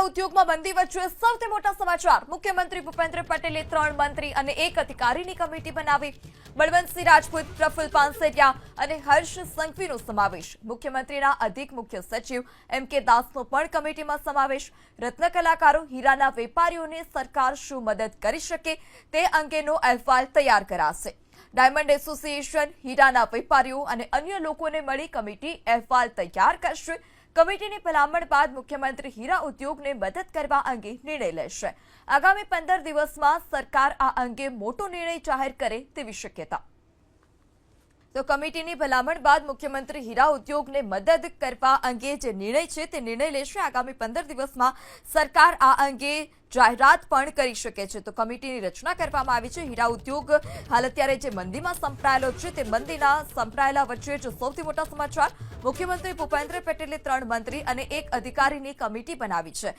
હીરા ઉદ્યોગમાં મંદી વચ્ચે સૌથી મોટા સમાચાર. મુખ્યમંત્રી ભૂપેન્દ્ર પટેલે ત્રણ મંત્રી અને એક અધિકારીની કમિટી બનાવી. બળવંતસિંહ રાજપૂત, પ્રફુલ પાનસેરિયા અને હર્ષ સંઘવીનો સમાવેશ. મુખ્યમંત્રીના અધિક મુખ્ય સચિવ એમ કે દાસનો પણ કમિટીમાં સમાવેશ. રત્ન કલાકારો હીરાના વેપારીઓને સરકાર શું મદદ કરી શકે તે અંગેનો અહેવાલ તૈયાર કરાશે. ડાયમંડ એસોસિએશન, હીરાના વેપારીઓ અને અન્ય લોકોને મળી કમિટી અહેવાલ તૈયાર કરશે. કમિટીની ભલામણ બાદ મુખ્યમંત્રી હીરા ઉદ્યોગને મદદ કરવા અંગે નિર્ણય લેશે. આગામી પંદર દિવસમાં સરકાર આ અંગે મોટો નિર્ણય જાહેર કરે તેવી શક્યતા. તો કમિટીની ભલામણ બાદ મુખ્યમંત્રી હીરા ઉદ્યોગને મદદ કરવા અંગે જે નિર્ણય છે તે નિર્ણય લેશે. આગામી પંદર દિવસમાં સરકાર આ અંગે જાહેરાત પણ કરી શકે છે. તો કમિટીની રચના કરવામાં આવી છે. હીરા ઉદ્યોગ હાલ અત્યારે જે મંદીમાં સંપડાયેલો છે તે મંદીના સંપડાયેલા વચ્ચે જ સૌથી મોટા સમાચાર. મુખ્યમંત્રી ભૂપેન્દ્ર પટેલે ત્રણ મંત્રી અને એક અધિકારીની કમિટી બનાવી છે.